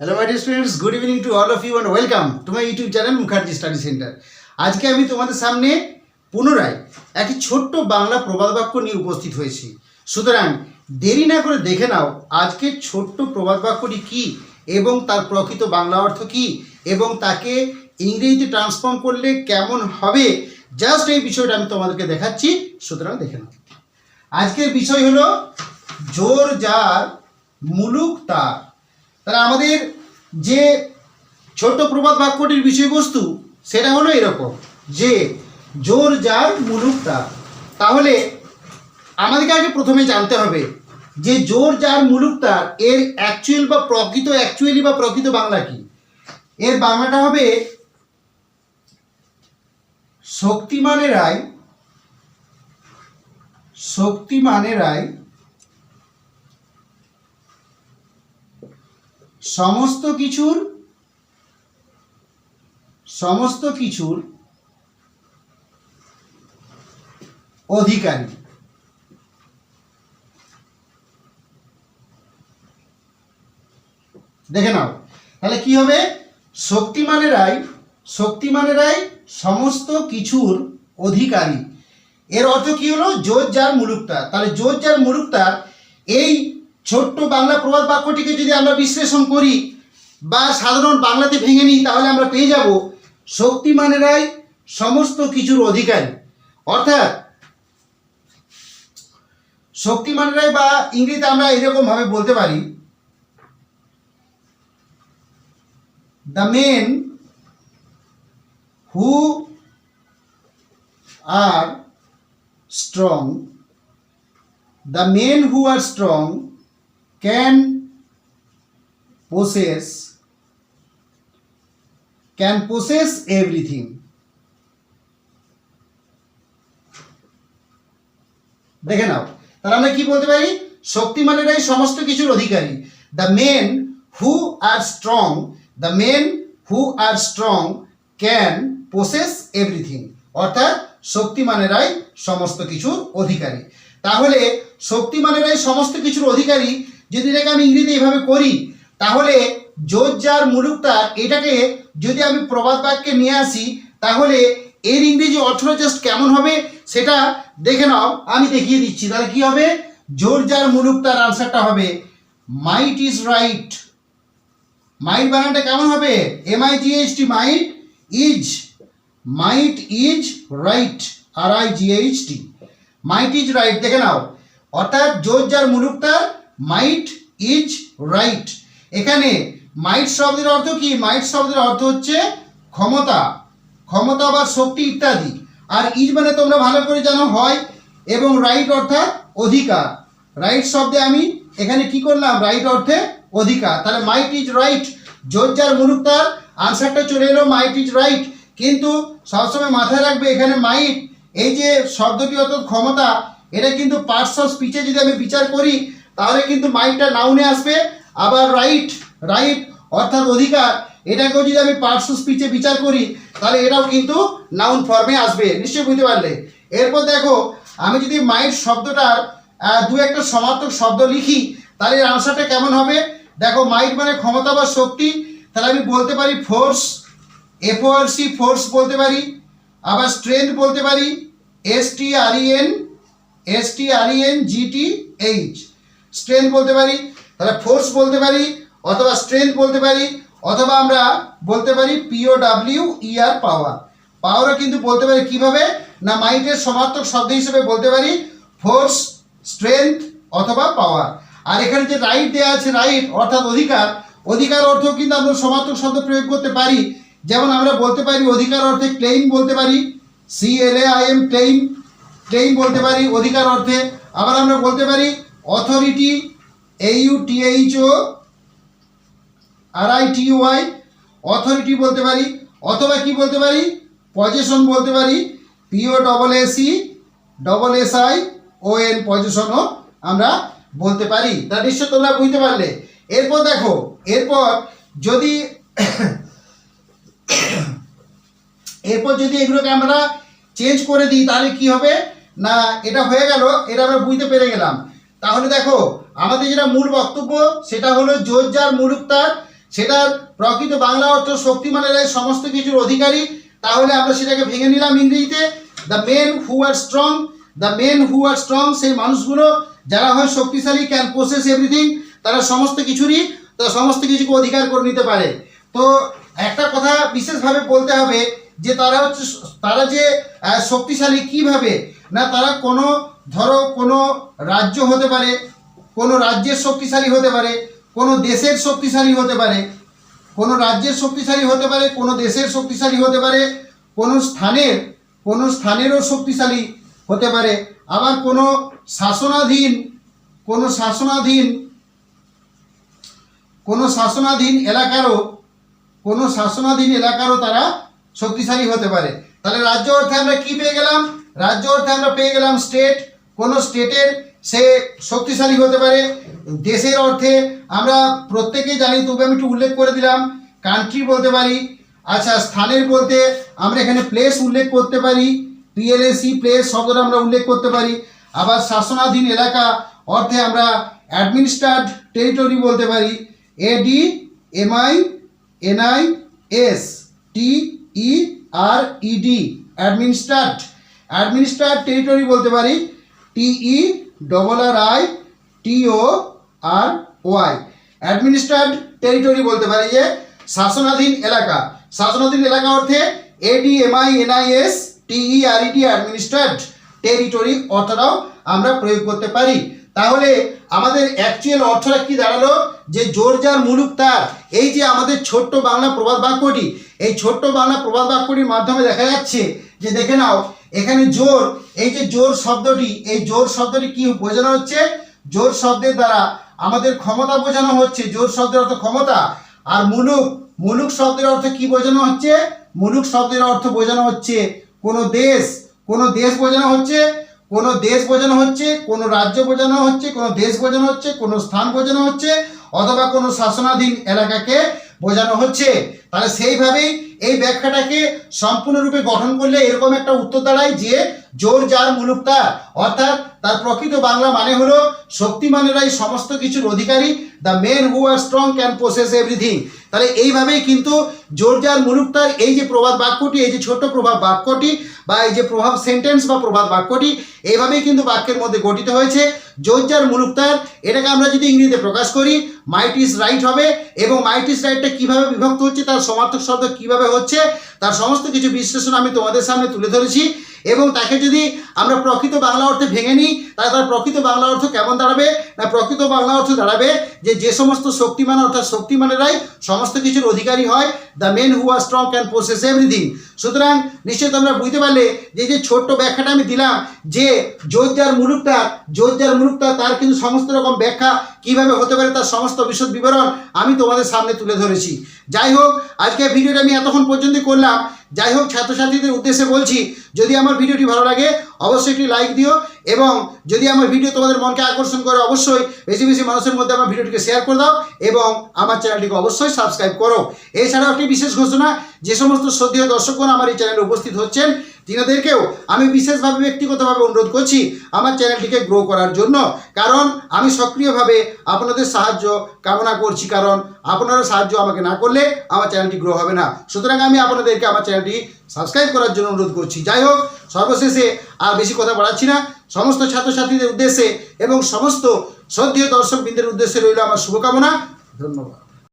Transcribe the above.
Hello my dear students good evening to all of you and welcome to my YouTube channel Mukherjee study centre আজকে আমি তোমাদের সামনে পুনরায় একটি ছোট্ট বাংলা প্রবাদ বাক্য নিয়ে উপস্থিত হয়েছি। সুতরাং দেরি না করে দেখে নাও আজকের ছোট্ট প্রবাদ বাক্যটি কী এবং তার প্রকৃত বাংলা অর্থ কী এবং তাকে ইংরেজিতে ট্রান্সফর্ম করলে কেমন হবে? জাস্ট এই বিষয়টা আমি তোমাদেরকে দেখাচ্ছি। সুতরাং দেখে নাও। আজকের বিষয় হলো, জোর যার মুলুক তার। তাহলে আমাদের যে ছোট্ট প্রবাদ বাক্যটির বিষয়বস্তু, সেটা হলো এরকম, যে জোর যার মুলুক তার তাহলে আমাদেরকে আগে প্রথমে জানতে হবে যে জোর যার মুলুক তার এর অ্যাকচুয়াল বা প্রকৃত অ্যাকচুয়ালি বা প্রকৃত বাংলা কি? এর বাংলাটা হবে শক্তিমানেরাই শক্তিমানেরাই সমস্ত কিছুর সমস্ত কিছুর অধিকারী। দেখে নাও, তাহলে কি হবে? শক্তিমানেরাই শক্তিমানেরাই সমস্ত কিছুর অধিকারী। এর অর্থ কি হলো? জোর যার মুলুকতার তাহলে জোর যার মুলুকতার এই ছোট্ট বাংলা প্রবাদ বাক্যটিকে যদি আমরা বিশ্লেষণ করি বা সাধারণ বাংলাতে ভেঙে নিই, তাহলে আমরা পেয়ে যাব শক্তিমানেরাই সমস্ত কিছুর অধিকারী। অর্থাৎ শক্তিমানেরাই বা ইংরেজিতে আমরা এরকমভাবে বলতে পারি the men who are strong the men who are strong can possess can possess everything. দেখে নাও। তাহলে আমরা কি বলতে পারি? শক্তিমানেরাই সমস্ত কিছুর অধিকারী। The men who are strong the men who are strong can possess everything অর্থাৎ শক্তিমানেরাই সমস্ত কিছুর অধিকারী। তাহলে শক্তিমানেরাই সমস্ত কিছুর অধিকারী যদি এটাকে আমি ইংরেজি এইভাবে করি, তাহলে জোর যার মুলুকতার এটাকে যদি আমি প্রবাদ বাক্যে নিয়ে আসি, তাহলে এর ইংরেজি অর্থটা জাস্ট কেমন হবে সেটা দেখে নাও, আমি দেখিয়ে দিচ্ছি। তাহলে কি হবে? জোর যার মুলুকতার আনসারটা হবে মাইট ইজ রাইট মাইট বানানটা কেমন হবে? M I G H T might is might is right R I G H T might is right দেখে নাও। অর্থাৎ জোর যার মুলুকতার মাইট ইজ রাইট এখানে মাইট শব্দের অর্থ কি? মাইট শব্দের অর্থ হচ্ছে ক্ষমতা। ক্ষমতা বা শক্তি ইত্যাদি। আর ইজ মানে তোমরা ভালো করে জানো, হয় এবং রাইট অর্থাৎ অধিকার। রাইট শব্দে আমি এখানে কি করলাম? রাইট অর্থে অধিকার। তাহলে মাইট ইজ রাইট জোর যার মুলুকতার আনসারটা চলে এলো মাইট ইজ রাইট কিন্তু সবসময় মাথায় রাখবে এখানে মাইট এই যে শব্দটি অর্থাৎ ক্ষমতা, এটা কিন্তু পার্টস অফ স্পিচে যদি আমি বিচার করি তাহলে কিন্তু মাইটটা নাউনে আসবে। আবার রাইট রাইট অর্থাৎ অধিকার, এটাকেও যদি আমি পার্টস স্পিচে বিচার করি, তাহলে এটাও কিন্তু নাউন ফর্মে আসবে। নিশ্চয়ই বুঝতে পারলে? এরপর দেখো, আমি যদি মাইট শব্দটার দু একটা সমার্থক শব্দ লিখি, তাহলে এর আনসারটা কেমন হবে? দেখো মাইট মানে ক্ষমতা বা শক্তি, তাহলে আমি বলতে পারি ফোর্স এফওআরসি ফোর্স বলতে পারি। আবার স্ট্রেংথ বলতে পারি S T R N S T R N GT H strength বলতে পারি, তাহলে ফোর্স বলতে পারি, অথবা স্ট্রেংথ বলতে পারি, অথবা আমরা বলতে পারি পিও ডাব্লিউ ইআর পাওয়ার পাওয়ারও কিন্তু বলতে পারি কীভাবে? না মাইন্ডের সমার্থক শব্দ হিসেবে বলতে পারি ফোর্স স্ট্রেংথ অথবা পাওয়ার আর এখানে যে রাইট দেওয়া আছে রাইট অর্থাৎ অধিকার অধিকার অর্থ কিন্তু আমরা সমার্থক শব্দ প্রয়োগ করতে পারি। যেমন আমরা বলতে পারি অধিকার অর্থে ক্লেইম বলতে পারি C L A I M claim claim বলতে পারি অধিকার অর্থে। আবার আমরা বলতে পারি authority A U O R I T Y authority বলতে পারি, অথবা কি বলতে পারি, পজিশন বলতে পারি PO double SI double S I O N পজিশনও আমরা বলতে পারি। তা নিশ্চয় তোমরা বুঝতে পারলে। এরপর দেখো, এরপর যদি এরপর যদি এগুলোকে আমরা চেঞ্জ করে দিই, তাহলে কি হবে? না, এটা হয়ে গেল, এটা আমরা বুঝতে পেরে গেলাম। তাহলে দেখো, আমাদের যেটা মূল বক্তব্য, সেটা হলো জোর যার মুলুক তার সেটার প্রকৃত বাংলা অর্থ শক্তিমানেরাই সমস্ত কিছুর অধিকারী। তাহলে আমরা সেটাকে ভেঙে নিলাম ইংরেজিতে। The men who are strong the men who are strong সেই মানুষগুলো, যারা হয় শক্তিশালী ক্যান প্রসেস এভরিথিং তারা সমস্ত কিছুরই, তারা সমস্ত কিছুকে অধিকার করে নিতে পারে। তো একটা কথা বিশেষভাবে বলতে হবে, যে তারা হচ্ছে, তারা যে শক্তিশালী কীভাবে, না তারা কোনো ধরো কোনো রাজ্য হতে পারে, কোনো রাজ্যের শক্তিশালী হতে পারে, কোনো দেশের শক্তিশালী হতে পারে, কোনো রাজ্যের শক্তিশালী হতে পারে, কোনো দেশের শক্তিশালী হতে পারে, কোনো স্থানের, কোনো স্থানেরও শক্তিশালী হতে পারে। আবার কোনো শাসনাধীন কোনো শাসনাধীন কোনো শাসনাধীন এলাকারও, কোনো শাসনাধীন এলাকারও তারা শক্তিশালী হতে পারে। তাহলে রাজ্য অর্থে আমরা কি পেয়ে গেলাম? রাজ্য অর্থে আমরা পেয়ে গেলাম স্টেট কোনো স্টেটের সে শক্তিশালী হতে পারে। দেশের অর্থে আমরা প্রত্যেকেই জানি, তবে আমি একটু উল্লেখ করে দিলাম কান্ট্রি বলতে পারি আচ্ছা স্থানের বলতে আমরা এখানে প্লেস উল্লেখ করতে পারি পিএলএসি প্লেস শব্দটা আমরা উল্লেখ করতে পারি। আবার শাসনাধীন এলাকা অর্থে আমরা অ্যাডমিনিস্ট্রেট টেরিটরি বলতে পারি AD MI NI S T E R ED administrate administrate territory বলতে পারি টিই ডবল আর আই টিও আর ওয়াই অ্যাডমিনিস্ট্রেট টেরিটরি বলতে পারি যে শাসনাধীন এলাকা। শাসনাধীন এলাকা অর্থে AD MI NIS TE R ED administrate territory অর্থটাও আমরা প্রয়োগ করতে পারি। তাহলে আমাদের অ্যাকচুয়াল অর্থটা কি দাঁড়াল? যে জোর যার মুলুক তার। এই যে আমাদের ছোট্ট বাংলা প্রবাদ বাক্যটি, এই ছোট্ট বাংলা প্রবাদ বাক্যটির মাধ্যমে দেখা যাচ্ছে যে, দেখে নাও, এখানে জোর এই যে জোর শব্দটি, এই জোর শব্দটি কি বোঝানো হচ্ছে? জোর শব্দের দ্বারা আমাদের ক্ষমতা বোঝানো হচ্ছে। জোর শব্দের অর্থ ক্ষমতা। আর মুলুক মুলুক শব্দের অর্থ কি বোঝানো হচ্ছে? মুলুক শব্দের অর্থ বোঝানো হচ্ছে কোনো দেশ। কোনো দেশ বোঝানো হচ্ছে, কোনো দেশ বোঝানো হচ্ছে, কোনো রাজ্য বোঝানো হচ্ছে, কোনো দেশ বোঝানো হচ্ছে, কোনো স্থান বোঝানো হচ্ছে, অথবা কোনো শাসনাধীন এলাকাকে বোঝানো হচ্ছে। তাহলে সেইভাবেই এই ব্যাখ্যাটাকে সম্পূর্ণরূপে গঠন করলে এরকম একটা উত্তর দাঁড়ায় যে জোর যার মুলুক অর্থাৎ তার প্রকৃত বাংলা মানে হলো শক্তিমানেরাই সমস্ত কিছুর অধিকারী the men who are strong can process everything তাহলে এইভাবেই কিন্তু জোর যার মুলুক তার এই যে প্রবাদ বাক্যটি, এই যে ছোট্ট প্রভাব বাক্যটি, বা এই যে প্রভাব সেন্টেন্স বা প্রভাব বাক্যটি, এইভাবেই কিন্তু বাক্যের মধ্যে গঠিত হয়েছে। জোর যার মুলুক তার এটাকে আমরা যদি ইংরেজিতে প্রকাশ করি মাইট ইজ রাইট হবে, এবং মাইট ইজ রাইটটা কীভাবে বিভক্ত হচ্ছে, তার সমার্থক শব্দ কীভাবে হচ্ছে, তার সমস্ত কিছু বিশ্লেষণ আমি তোমাদের সামনে তুলে ধরেছি। এবং তাকে যদি আমরা প্রকৃত বাংলা অর্থে ভেঙে নিই, তাহলে তার প্রকৃত বাংলা অর্থ কেমন দাঁড়াবে? না, প্রকৃত বাংলা অর্থ দাঁড়াবে যে যে সমস্ত শক্তিমান, অর্থাৎ শক্তিমানেরাই সমস্ত কিছুর অধিকারী হয়। The men who are strong can process everything সুতরাং নিশ্চয়ই তোমরা বুঝতে পারলে যে যে ছোট্ট ব্যাখ্যাটা আমি দিলাম, যে জোর যার মুলুকটা জোর যার মুলুকটা তার কিন্তু সমস্ত রকম ব্যাখ্যা কীভাবে হতে পারে তার সমস্ত বিশদ বিবরণ আমি তোমাদের সামনে তুলে ধরেছি। যাই হোক আজকে ভিডিওটা আমি এতক্ষণ পর্যন্ত করলাম। যাই হোক, ছাত্রছাত্রীদের উদ্দেশ্যে বলছি, যদি আমার ভিডিওটি ভালো লাগে, অবশ্যই একটি লাইক দিও এবং যদি আমার ভিডিও তোমাদের মনকে আকর্ষণ করে, অবশ্যই বেশি বেশি মানুষের মধ্যে আমার ভিডিওটিকে শেয়ার করে দাও এবং আমার চ্যানেলটিকে অবশ্যই সাবস্ক্রাইব করো। এছাড়াও একটি বিশেষ ঘোষণা, যে সমস্ত শ্রদ্ধীয় দর্শকগণ আমার এই চ্যানেলে উপস্থিত হচ্ছেন তিনাদেরকেও আমি বিশেষভাবে ব্যক্তিগতভাবে অনুরোধ করছি আমার চ্যানেলটিকে গ্রো করার জন্য। কারণ আমি সক্রিয়ভাবে আপনাদের সাহায্য কামনা করছি, কারণ আপনারা সাহায্য আমাকে না করলে আমার চ্যানেলটি গ্রো হবে না। সুতরাং আমি আপনাদেরকে আমার চ্যানেলটি সাবস্ক্রাইব করার জন্য অনুরোধ করছি। যাই হোক, সর্বশেষে আর বেশি কথা বাড়াচ্ছি না। সমস্ত ছাত্রছাত্রীদের উদ্দেশ্যে এবং সমস্ত শ্রদ্ধেয় দর্শকবৃন্দের উদ্দেশ্যে রইল আমার শুভকামনা। ধন্যবাদ।